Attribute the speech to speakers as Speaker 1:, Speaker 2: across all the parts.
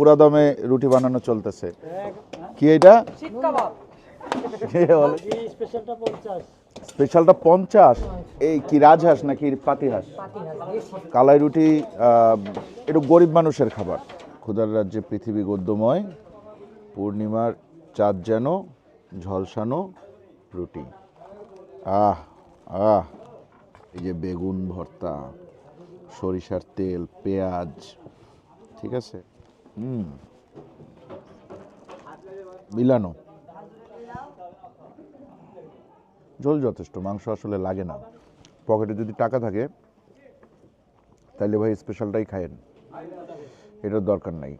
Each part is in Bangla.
Speaker 1: পুরাদমে রুটি বানানো চলতেছে। কি এটা
Speaker 2: স্পেশালটা পঞ্চাশ।
Speaker 1: এই কি রাজহাঁস নাকি পাতিহাঁস? কালাই রুটি একটু গরিব মানুষের খাবার। ক্ষুদার রাজ্যে পৃথিবী গদ্যময়। পূর্ণিমার চাঁদ যেন ঝলসানো রুটি। আহ আহ এই যে বেগুন ভর্তা সরিষার তেল পেঁয়াজ ঠিক আছে? হুম। মিলানো। ঝোল যথেষ্ট, মাংস আসলে লাগে না। পকেটে যদি টাকা থাকে তাহলে ভাই স্পেশালটাই খায়েন। এটার দরকার নাই।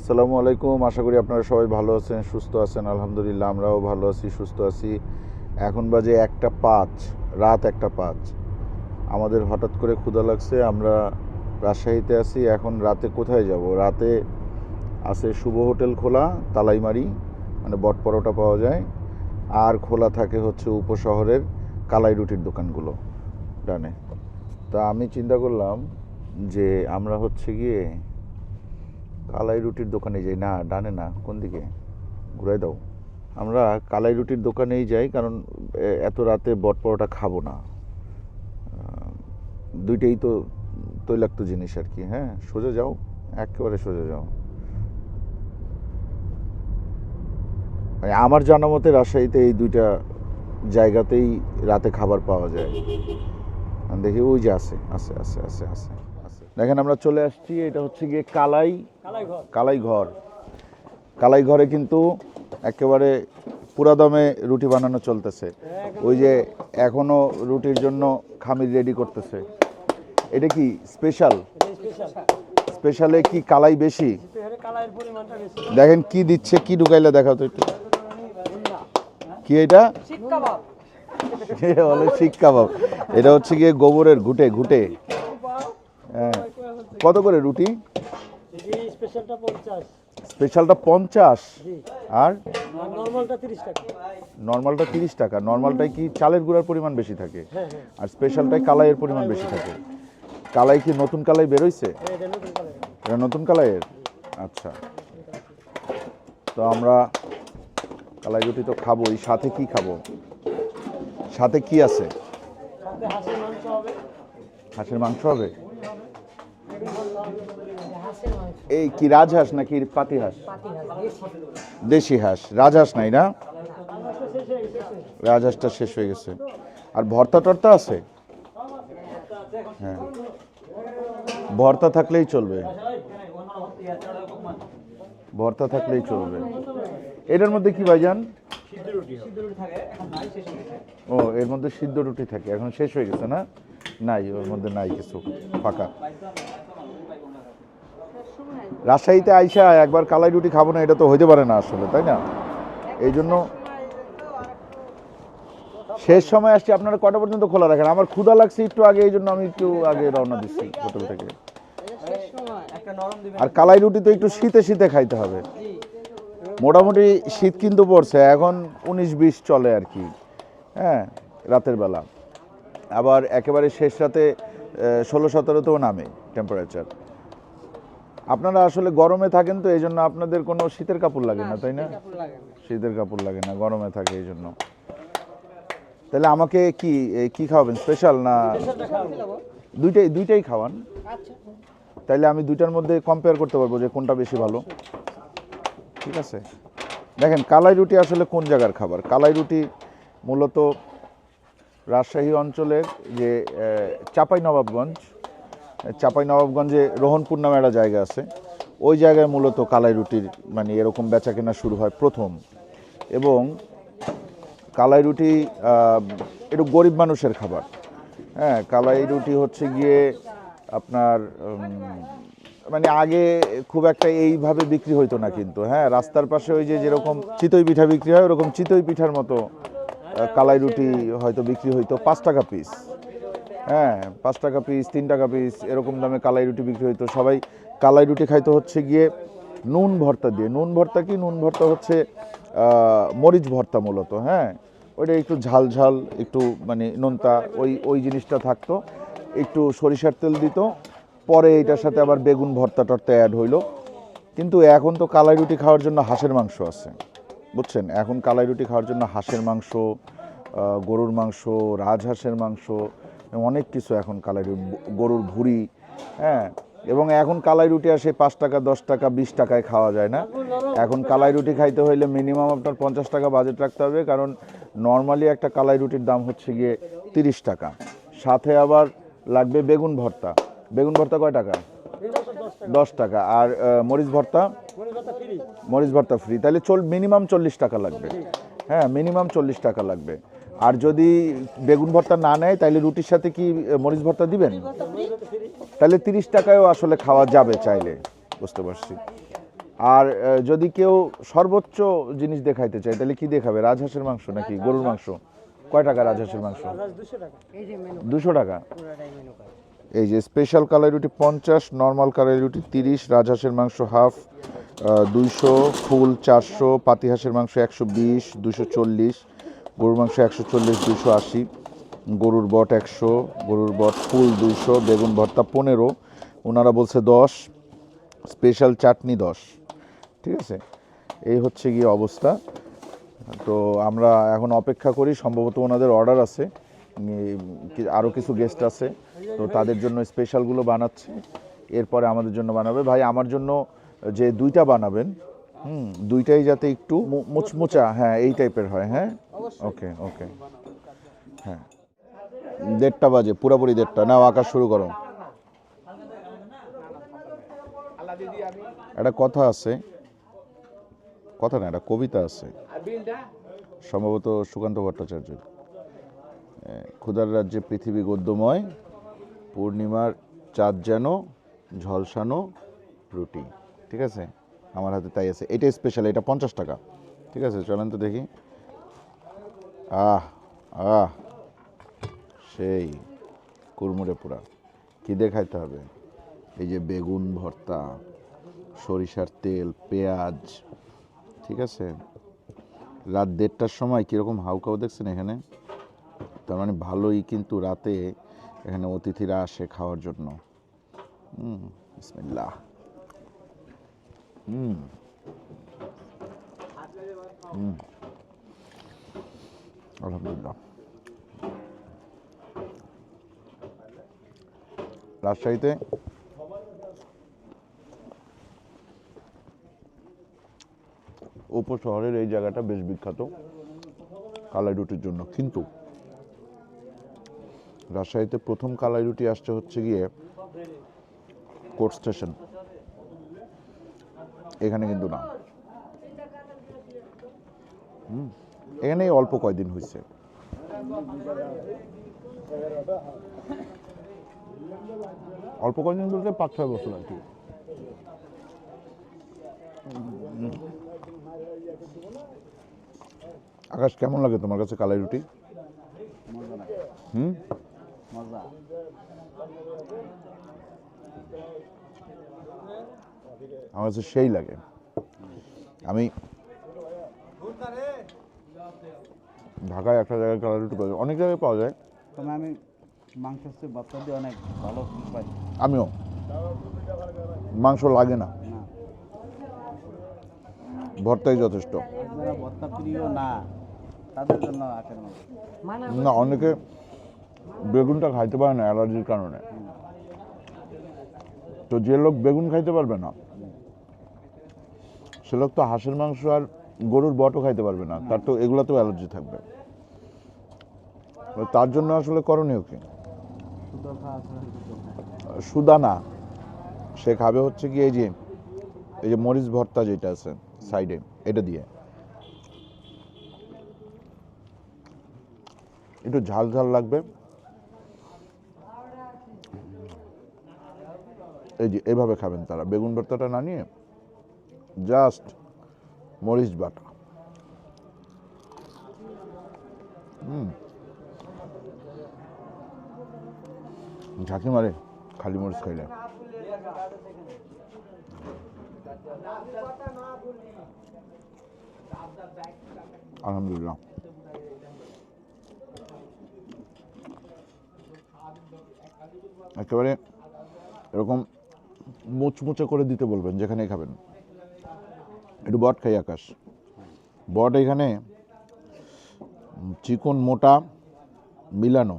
Speaker 1: আসসালামু আলাইকুম। আশা করি আপনারা সবাই ভালো আছেন, সুস্থ আছেন। আলহামদুলিল্লাহ, আমরাও ভালো আছি, সুস্থ আছি। এখন বাজে একটা পাঁচ, রাত একটা পাঁচ। আমাদের হঠাৎ করে ক্ষুধা লাগছে, আমরা রাজশাহীতে আছি। এখন রাতে কোথায় যাব? রাতে আছে শুভ হোটেল খোলা, তালাইমারি মানে বট পরোটা পাওয়া যায়। আর খোলা থাকে হচ্ছে উপশহরের কালাই রুটির দোকানগুলো ডানে। তা আমি চিন্তা করলাম যে আমরা হচ্ছে গিয়ে কালাই রুটির দোকানে যাই। না, ডানে না, কোন দিকে? ঘুরাই দাও। আমরা কালাই রুটির দোকানেই যাই, কারণ এত রাতে বট পরোটা খাব না। দুইটাই তো তৈলাক্ত জিনিস আর কি হ্যাঁ? সোজা যাও, একেবারে সোজা যাও। মানে আমার জানা মতে রাজশাহীতে এই দুইটা জায়গাতেই রাতে খাবার পাওয়া যায়। দেখি, ওই যে আছে আছে আছে আছে আছে। দেখেন আমরা চলে আসছি এটা হচ্ছে গিয়ে কালাই
Speaker 2: কালাই ঘর।
Speaker 1: কালাই ঘরে। কিন্তু একেবারে পুরাদমে রুটি বানানো চলতেছে। ওই যে এখনও রুটির জন্য খামির রেডি করতেছে। এটা কি স্পেশাল?
Speaker 2: স্পেশাল।
Speaker 1: কি কালাই বেশি? দেখেন কি দিচ্ছে কি ঢুকাইলে দেখাও তো একটু। কি এটা?
Speaker 2: শিক কাবাব।
Speaker 1: এটা হচ্ছে গিয়ে গোবরের ঘুটে ঘুটে। কত করে রুটি?
Speaker 2: জি স্পেশালটা পঞ্চাশ।
Speaker 1: স্পেশালটা পঞ্চাশ?
Speaker 2: জি।
Speaker 1: আর?
Speaker 2: নর্মালটা তিরিশ টাকা।
Speaker 1: নর্মালটা তিরিশ টাকা। নর্মালটাই কি চালের গুঁড়ার পরিমাণ বেশি থাকে?
Speaker 2: হ্যাঁ হ্যাঁ।
Speaker 1: আর স্পেশালটাই কালাইয়ের পরিমাণ বেশি থাকে? কালাই কি নতুন কালাই বেরোইছে?
Speaker 2: হ্যাঁ, এটা নতুন কালাই
Speaker 1: এটা নতুন কালাইয়ের? আচ্ছা। তো আমরা কালাই রুটি তো খাবোই সাথে কি খাব? সাথে কি আছে?
Speaker 2: সাথে হাঁসের মাংস হবে।
Speaker 1: হাঁসের মাংস হবে? এই কি রাজহাঁস নাকি পাতি হাঁস দেশি হাঁস। রাজহাঁস নাই না? রাজহাঁসটা শেষ হয়ে গেছে। আর ভর্তা টর্তা আছে? হ্যাঁ। ভর্তা থাকলেই চলবে। ভর্তা থাকলেই চলবে। এটার মধ্যে কি ভাইজান? ও, এর মধ্যে সিদ্ধ রুটি থাকে। এখন শেষ হয়ে গেছে না? নাই, ওর মধ্যে নাই কিছু। ফাঁকা। রাজশাহীতে আইসা একবার কালাই রুটি খাব না, এটা তো হইতে পারে না আসলে, তাই না? এই জন্য শেষ সময় আসছি, আপনারা কটা পর্যন্ত খোলা রাখেন? আমার ক্ষুধা লাগছে একটু আগে, এই জন্য আমি একটু আগে রওনা দিচ্ছি হোটেল থেকে। আর কালাই রুটি তো একটু শীতে শীতে খাইতে হবে। মোটামুটি শীত কিন্তু পড়ছে, এখন উনিশ বিশ চলে আর কি হ্যাঁ রাতের বেলা। আবার একেবারে শেষ রাতে ষোলো সতেরোতেও নামে টেম্পারেচার আপনারা আসলে গরমে থাকেন তো এই জন্য আপনাদের কোনো শীতের কাপড় লাগে না তাই না? শীতের কাপড় লাগে না। গরমে থাকে এই জন্য তাহলে আমাকে কি কি খাওয়াবেন? স্পেশাল না দুইটাই দুইটাই খাওয়ান? তাইলে আমি দুইটার মধ্যে কম্পেয়ার করতে পারব যে কোনটা বেশি ভালো। ঠিক আছে? দেখেন কালাই রুটি আসলে কোন জায়গার খাবার? কালাই রুটি মূলত রাজশাহী অঞ্চলের যে চাপাই নবাবগঞ্জ চাপাই নবাবগঞ্জে রোহনপুর নামে একটা জায়গা আছে। ওই জায়গায় মূলত কালাই রুটির মানে এরকম বেচা কেনা শুরু হয় প্রথম। এবং কালাই রুটি একটু গরিব মানুষের খাবার। হ্যাঁ কালাই রুটি হচ্ছে গিয়ে আপনার মানে আগে খুব একটা এইভাবে বিক্রি হইতো না কিন্তু। হ্যাঁ রাস্তার পাশে ওই যে যেরকম চিতই পিঠা বিক্রি হয়, ওরকম চিতই পিঠার মতো কালাই রুটি হয়তো বিক্রি হইতো পাঁচ টাকা পিস হ্যাঁ পাঁচ টাকা পিস তিন টাকা পিস এরকম দামে কালাই রুটি বিক্রি হতো সবাই কালাই রুটি খাইতে হচ্ছে গিয়ে নুন ভর্তা দিয়ে। নুন ভর্তা কি? নুন ভর্তা হচ্ছে মরিচ ভর্তা মূলত হ্যাঁ? ওইটা একটু ঝাল ঝাল, একটু মানে নোনতা, ওই ওই জিনিসটা থাকতো। একটু সরিষার তেল দিত। পরে এটার সাথে আবার বেগুন ভর্তা টর্তা অ্যাড হইল। কিন্তু এখন তো কালাই রুটি খাওয়ার জন্য হাঁসের মাংস আছে, বুঝছেন? এখন কালাই রুটি খাওয়ার জন্য হাঁসের মাংস গরুর মাংস, রাজহাঁসের মাংস অনেক কিছু এখন কালাই রুটি গরুর ভুড়ি হ্যাঁ এবং এখন কালাই রুটি আর সেই পাঁচ টাকা, দশ টাকা, বিশ টাকায় খাওয়া যায় না। এখন কালাই রুটি খাইতে হইলে মিনিমাম আপনার পঞ্চাশ টাকা বাজেট রাখতে হবে, কারণ নর্মালি একটা কালাই রুটির দাম হচ্ছে গিয়ে তিরিশ টাকা। সাথে আবার লাগবে বেগুন ভর্তা। বেগুন ভর্তা কয় টাকা?
Speaker 2: দশ টাকা।
Speaker 1: আর মরিচ ভর্তা? মরিচ ভর্তা ফ্রি তাহলে চল, মিনিমাম চল্লিশ টাকা লাগবে। হ্যাঁ মিনিমাম চল্লিশ টাকা লাগবে। আর যদি বেগুন ভর্তা না নেয়, তাহলে রুটির সাথে কি মরিচ ভর্তা দিবেন? তাহলে তিরিশ টাকায়ও আসলে খাওয়া যাবে চাইলে, বুঝতে পারছি। আর যদি কেউ সর্বোচ্চ জিনিস দেখাইতে চায়, তাহলে কি দেখাবে? রাজহাঁসের মাংস নাকি? গরুর মাংস? কয় টাকা রাজহাঁসের মাংস?
Speaker 2: দুশো টাকা। এই যে
Speaker 1: স্পেশাল কালাই রুটি পঞ্চাশ নর্মাল কালাই রুটি তিরিশ, রাজহাঁসের মাংস হাফ দুইশো, ফুল চারশো, পাতিহাঁসের মাংস একশো বিশ দুশো চল্লিশ। গরুর মাংস একশো চল্লিশ, দুশো আশি, গরুর বট একশো, গরুর বট ফুল দুইশো বেগুন ভর্তা পনেরো ওনারা বলছে দশ, স্পেশাল চাটনি দশ, ঠিক আছে? এই হচ্ছে গিয়ে অবস্থা। তো আমরা এখন অপেক্ষা করি, সম্ভবত ওনাদের অর্ডার আছে আরও কিছু গেস্ট আছে, তো তাদের জন্য স্পেশালগুলো বানাচ্ছে, এরপরে আমাদের জন্য বানাবে। ভাই, আমার জন্য যে দুইটা বানাবেন হুম দুইটাই যাতে একটু মুচমুচা হ্যাঁ এই টাইপের হয় হ্যাঁ? ওকে ওকে। হ্যাঁ। দেড়টা বাজে পুরোপুরি দেড়টা। নাও আকাশ শুরু করো। একটা কথা আছে। কথা না একটা কবিতা আছে। সম্ভবত সুকান্ত ভট্টাচার্য ক্ষুদার রাজ্যে পৃথিবী গদ্যময় পূর্ণিমার চাঁদ যেন ঝলসানো রুটি। ঠিক আছে? আমার হাতে তাই আছে। এটা স্পেশাল এটা পঞ্চাশ টাকা। ঠিক আছে, চলেন তো দেখি। আহ আহ, সেই কুরমুরে পোড়া। কী দেখাইতে হবে? এই যে বেগুন ভর্তা, সরিষার তেল, পেঁয়াজ, ঠিক আছে? রাত দেড়টার সময় কীরকম হাউকাও দেখছেন এখানে? তার মানে ভালোই কিন্তু রাতে এখানে অতিথিরা আসে খাওয়ার জন্য। হুম, বিসমিল্লাহ। হুম হুম আলহামদুলিল্লাহ রাজশাহীতে উপশহরের এই জায়গাটা বেশ বিখ্যাত কালাই রুটির জন্য কিন্তু রাজশাহীতে প্রথম কালাই রুটি আসছে হচ্ছে গিয়ে কোর্ট স্টেশন এখানে কিন্তু না। এখানে অল্প কয়দিন হয়েছে। অল্প কয়দিন বলতে পাঁচ, ছয় বছর আর কি। আকাশ, কেমন লাগে তোমার কাছে কালাই রুটি? হুম?
Speaker 3: মজা।
Speaker 1: আমার কাছে সেই লাগে। আমি ঢাকায় একটা জায়গায় কালাই রুটি পাওয়া যায় অনেক জায়গায় পাওয়া যায়।
Speaker 3: তবে আমি চেয়ে ভর্তা দিয়ে অনেক ভালো পাই।
Speaker 1: আমিও। মাংস লাগে না।
Speaker 3: না।
Speaker 1: ভর্তাই যথেষ্ট।
Speaker 3: ভর্তা প্রিয় না তাদের জন্য
Speaker 1: না অনেকে বেগুনটা খাইতে পারে না অ্যালার্জির কারণে। তো যে লোক বেগুন খাইতে পারবে না সে লোক তো হাঁসের মাংস আর গরুর বটও খাইতে পারবে না। তার তো এগুলাতেও অ্যালার্জি থাকবে। তার জন্য আসলে করণীয় কি?
Speaker 3: শুদ্ধ খাওয়া ছাড়া কিছু না।
Speaker 1: সুদা না সে খাবে হচ্ছে কি এই যে এই যে মরিচ ভর্তা যেটা আছে সাইডে, এটা দিয়ে। একটু ঝাল ঝাল লাগবে। এই যে এভাবে খাবেন তারা। বেগুন ভর্তাটা না নিয়ে জাস্ট মরিচ বাটা। হুম। ঝাঁকি মারে খালি মরিচ খাইলে। আলহামদুলিল্লাহ। একেবারে এরকম মুচমুচে করে দিতে বলবেন, যেখানেই খাবেন। একটু বট খাই আকাশ। বট এখানে চিকন, মোটা, মিলানো।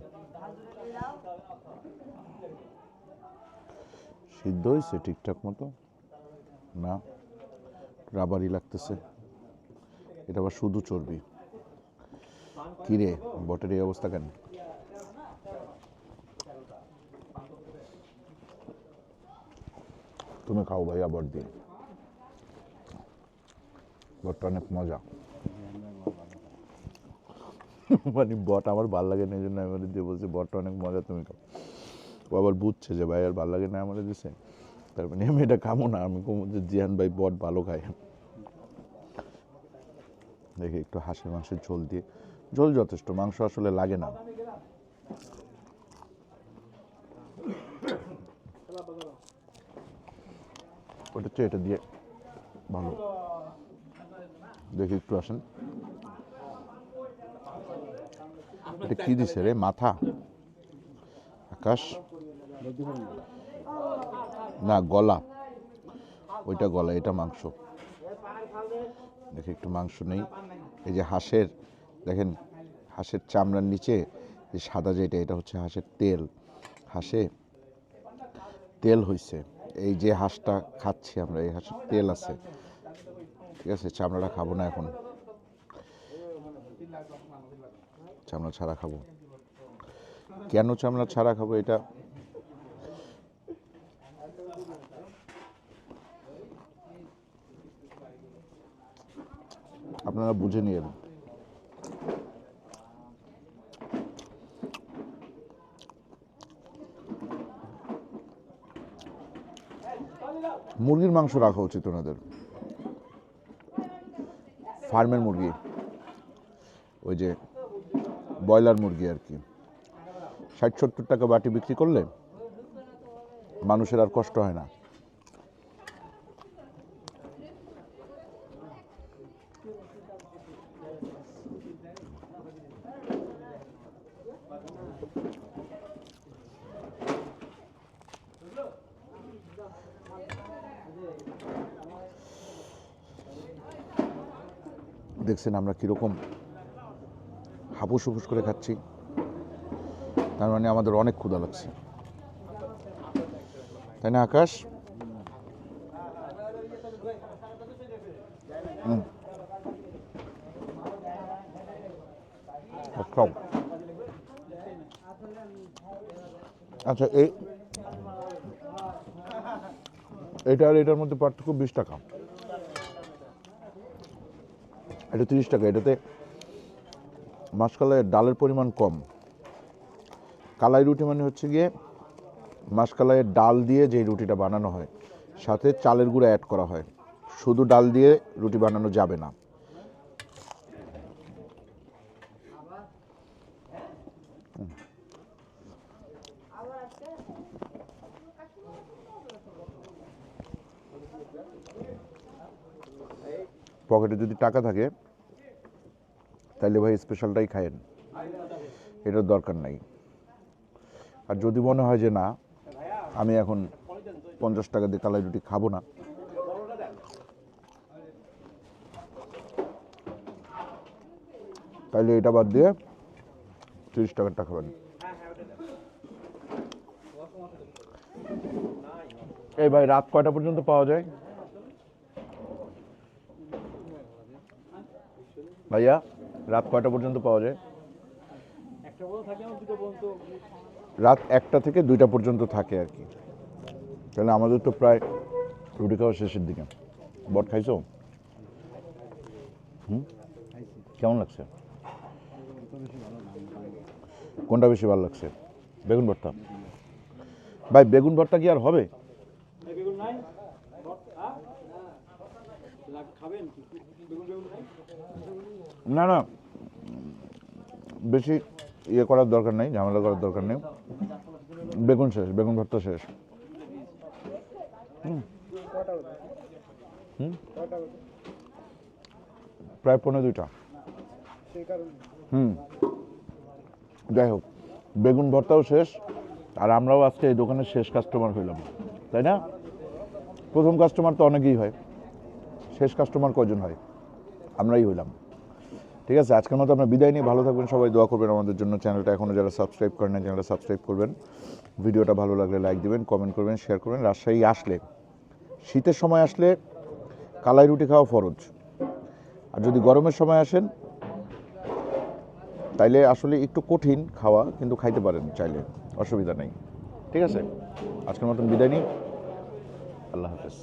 Speaker 1: সিদ্ধ হয়েছে ঠিকঠাক মতো? না, রাবারই লাগতেছে। এটা আবার শুধু চর্বি। কিরে বটের এই অবস্থা কেন? তুমি খাও ভাইয়া বট দিয়ে। বটটা অনেক মজা। মানে বট আমার ভালো লাগে না, এই জন্য আমি দিয়ে বলছি বটটা অনেক মজা তুমি খাও। ও আবার বুঝছে যে ভাই আর ভালো লাগে না আমার দিছে তার মানে আমি এটা খামো না, আমি কমো যে জিয়ান ভাই বট ভালো খায়। দেখি একটু হাঁসের মাংসের ঝোল দিয়ে। ঝোল যথেষ্ট, মাংস আসলে লাগে না। ওটা হচ্ছে এটা দিয়ে ভালো। দেখি একটু আসেন। এটা কি দিছে রে? মাথা? আকাশ? না, গলা। ওইটা গলা, এটা মাংস। দেখি একটু মাংস নেই। এই যে হাঁসের, দেখেন, হাঁসের চামড়ার নিচে যে সাদা যেটা, এটা হচ্ছে হাঁসের তেল। হাঁসে তেল হইছে। এই যে হাঁসটা খাচ্ছি আমরা, এই হাঁসের তেল আছে। ঠিক আছে, চামড়াটা খাব না এখন। চামড়া ছাড়া খাব। কেন চামড়া ছাড়া খাব এটা? আপনারা বুঝে নিয়েন। মুরগির মাংস রাখা উচিত ওনাদের। ফার্মের মুরগি। ওই যে ব্রয়লার মুরগি আর কি। ষাট সত্তর টাকা বাটি বিক্রি করলে মানুষের আর কষ্ট হয় না। দেখছেন আমরা কীরকম হাপুস হুপুস করে খাচ্ছি। তার মানে আমাদের অনেক ক্ষুধা লাগছে। তাই না, আকাশ? খাও। আচ্ছা এই এটা আর এটার মধ্যে পার্থক্য বিশ টাকা। এটা তিরিশ টাকা, এটাতে মাসকালাইয়ের ডালের পরিমাণ কম। কালাই রুটি মানে হচ্ছে গিয়ে মাসকালাইয়ের ডাল দিয়ে যে রুটিটা বানানো হয়, সাথে চালের গুঁড়া অ্যাড করা হয়। শুধু ডাল দিয়ে রুটি বানানো যাবে না। পকেটে যদি টাকা থাকে তাহলে ভাই স্পেশালটাই খায়েন। এটার দরকার নাই। আর যদি মনে হয় যে না, আমি এখন পঞ্চাশ টাকা দিয়ে কালাই রুটি খাব না, তাইলে এটা বাদ দিয়ে তিরিশ টাকারটা খাবেন এই ভাই রাত কয়টা পর্যন্ত পাওয়া যায়? ভাইয়া রাত কয়টা পর্যন্ত পাওয়া যায়? রাত একটা থেকে দুইটা পর্যন্ত থাকে আর কি। তাহলে আমাদের তো প্রায় রুটি খাওয়া শেষের দিকে। বট খাইছো? হুম? কেমন লাগছে? কোনটা বেশি ভালো লাগছে? বেগুন ভর্তা। ভাই বেগুন ভর্তা কি আর হবে? না না। বেশি ইয়ে করার দরকার নেই, ঝামেলা করার দরকার নেই। বেগুন শেষ, বেগুন ভর্তা শেষ। প্রায় পনেরো দুইটা। হুম। যাই হোক, বেগুন ভর্তাও শেষ, আর আমরাও আজকে এই দোকানের শেষ কাস্টমার হইলাম, তাই না? প্রথম কাস্টমার তো অনেকেই হয়। শেষ কাস্টমার কজন হয়? আমরাই হইলাম। ঠিক আছে? আজকের মতো আমরা বিদায় নিয়ে ভালো থাকবেন। সবাই দোয়া করবেন আমাদের জন্য। চ্যানেলটা এখনও যারা সাবস্ক্রাইব করেন না চ্যানেলটা সাবস্ক্রাইব করবেন। ভিডিওটা ভালো লাগলে লাইক দিবেন কমেন্ট করবেন শেয়ার করবেন। রাজশাহী আসলে, শীতের সময় আসলে কালাই রুটি খাওয়া ফরজ। আর যদি গরমের সময় আসেন, তাইলে আসলে একটু কঠিন খাওয়া কিন্তু খাইতে পারেন চাইলে। অসুবিধা নেই। ঠিক আছে? আজকের মতন বিদায় নিই। আল্লাহ হাফেজ।